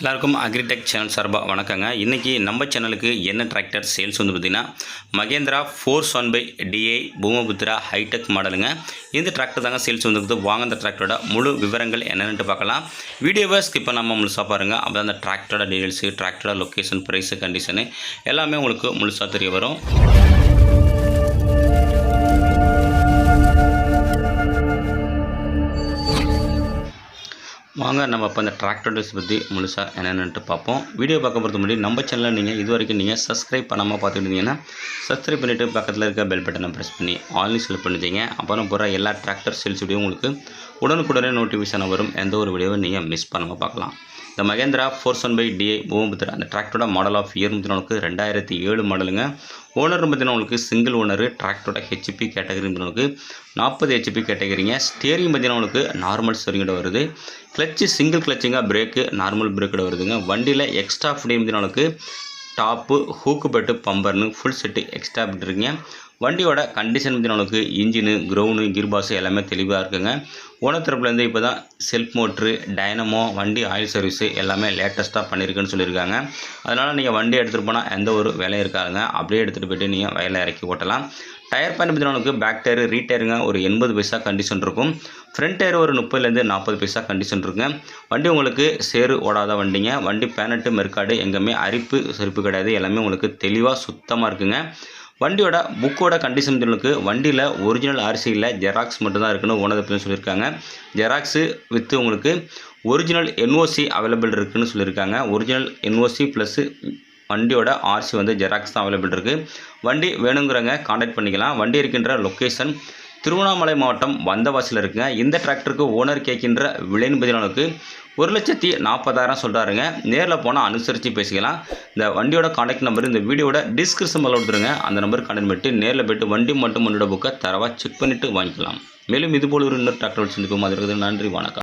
எல்லாருக்கும் agritech channel சார்பாக வணக்கங்க. இன்றைக்கி நம்ம சேனலுக்கு என்ன டிராக்டர் சேல்ஸ் வந்து பார்த்திங்கன்னா Mahindra four one five DI Bhoomiputra hitech மாடலுங்க இந்த டிராக்டர் தாங்க சேல்ஸ் வந்துருக்குது வாங்க அந்த டிராக்டரோட முழு விவரங்கள் என்னென்னு பார்க்கலாம். வீடியோவை ஸ்கிப் பண்ணாமல் முழுசாக பாருங்கள் அப்போ அந்த டிராக்டரோட டீடைல்ஸு டிராக்டரோட லொக்கேஷன் ப்ரைஸு கண்டிஷனு எல்லாமே உங்களுக்கு முழுசாக தெரிய வரும். வாங்க நம்ம இப்போ இந்த டிராக்டர் பற்றி முழுசாக என்னென்னு பார்ப்போம். வீடியோ பார்க்க போகிறது முன்னாடி நம்ம சேனலில் நீங்கள் இது வரைக்கும் நீங்கள் சப்ஸ்கிரைப் பண்ணாமல் பார்த்துட்டு இருந்தீங்கன்னா சப்ஸ்கிரைப் பண்ணிவிட்டு பக்கத்தில் இருக்க பெல் பட்டனை ப்ரெஸ் பண்ணி ஆன்லைன் செலக்ட் பண்ணிட்டீங்க. அப்புறம் போகிற எல்லா டிராக்டர் சேல்ஸ் வீடியோ உங்களுக்கு உடனுக்குடனே நோட்டிஃபிகேஷன் வரும். எந்த ஒரு வீடியோவை நீங்கள் மிஸ் பண்ணாமல் பார்க்கலாம். இந்த Mahindra four one five DI Bhoomiputra அந்த டிராக்டரோட மாடல் ஆஃப் இயர் உங்களுக்கு ரெண்டாயிரத்தி ஏழு மாடலுங்க ஓனர் பார்த்தீங்கன்னா உங்களுக்கு சிங்கிள் ஓனர் டிராக்டரோட ஹெச்பி கேட்டகரி உங்களுக்கு நாற்பது ஹெச்பி கேட்டகரிங்க ஸ்டேரிங் பார்த்தீங்கன்னா உங்களுக்கு நார்மல் ஸ்டேரிங்கோட வருது. கிளச்சு சிங்கிள் கிளச்சுங்க பிரேக்கு நார்மல் பிரேக்கோட வருதுங்க. வண்டியில் எக்ஸ்ட்ரா ஃபுட் உங்களுக்கு டாப்பு ஹூக்கு பெட்டு பம்பர்னு ஃபுல் செட்டு எக்ஸ்ட்ரா இருக்குங்க. வண்டியோட கண்டிஷன் பற்றி நம்மளுக்கு இன்ஜினு க்ரௌனு கிர்பாஸு எல்லாமே தெளிவாக இருக்குங்க. ஓனர் தரப்புலேருந்து இப்போ தான் செல்ஃப் மோட்ரு டைனமோ வண்டி ஆயில் சர்வீஸு எல்லாமே லேட்டஸ்ட்டாக பண்ணியிருக்குன்னு சொல்லியிருக்காங்க. அதனால் நீங்கள் வண்டி எடுத்துகிட்டு போனால் எந்த ஒரு வேலையும் இருக்காதுங்க. அப்படியே எடுத்துகிட்டு போய்ட்டு நீங்கள் வயலில் இறக்கி ஓட்டலாம். டயர் பயன் பற்றி பேக் டயரு ரீடயருங்க ஒரு எண்பது பைசா கண்டிஷன் இருக்கும். ஃப்ரண்ட் டயர் ஒரு முப்பதுலேருந்து நாற்பது பைசா கண்டிஷன் இருக்குங்க. வண்டி உங்களுக்கு சேறு ஓடாத வண்டிங்க. வண்டி பேனட்டு மெர்காடு எங்கேயுமே அரிப்பு செருப்பு கிடையாது. எல்லாமே உங்களுக்கு தெளிவாக சுத்தமாக இருக்குங்க. வண்டியோட புக்கோட கண்டிஷன் உங்களுக்கு வண்டியில் ஒரிஜினல் ஆர்சியில் ஜெராக்ஸ் மட்டும்தான் இருக்குன்னு ஓனர் அப்படின்னு சொல்லியிருக்காங்க. ஜெராக்ஸு வித்து உங்களுக்கு ஒரிஜினல் என்ஓசி அவைலபிள் இருக்குதுன்னு சொல்லியிருக்காங்க. ஒரிஜினல் என்ஓசி ப்ளஸ்ஸு வண்டியோட ஆர்சி வந்து ஜெராக்ஸ் தான் அவைலபிள் இருக்குது வண்டி வேணுங்கிறவங்க காண்டாக்ட் பண்ணிக்கலாம். வண்டி இருக்கின்ற லொக்கேஷன் திருவண்ணாமலை மாவட்டம் வந்தவாசியில் இருக்குங்க. இந்த டிராக்டருக்கு ஓனர் கேட்கின்ற விலைன்னு பதிலானுக்கு ஒரு லட்சத்தி நாற்பதாயிரம் சொல்கிறாருங்க நேரில் போனால் அனுசரித்து பேசிக்கலாம். இந்த வண்டியோட காண்டாக்ட் நம்பர் இந்த வீடியோட டிஸ்கிரிப்ஷன் மேலே கொடுத்துருங்க. அந்த நம்பர் காண்டாக்ட் பண்ணிட்டு நேரில் போய்ட்டு வண்டி மட்டும் வண்டியோட புக்கை தரவாக செக் பண்ணிவிட்டு வாங்கிக்கலாம். மேலும் இதுபோல் ஒரு இன்னொரு டிராக்டர் சந்திப்போம். அது நன்றி வணக்கம்.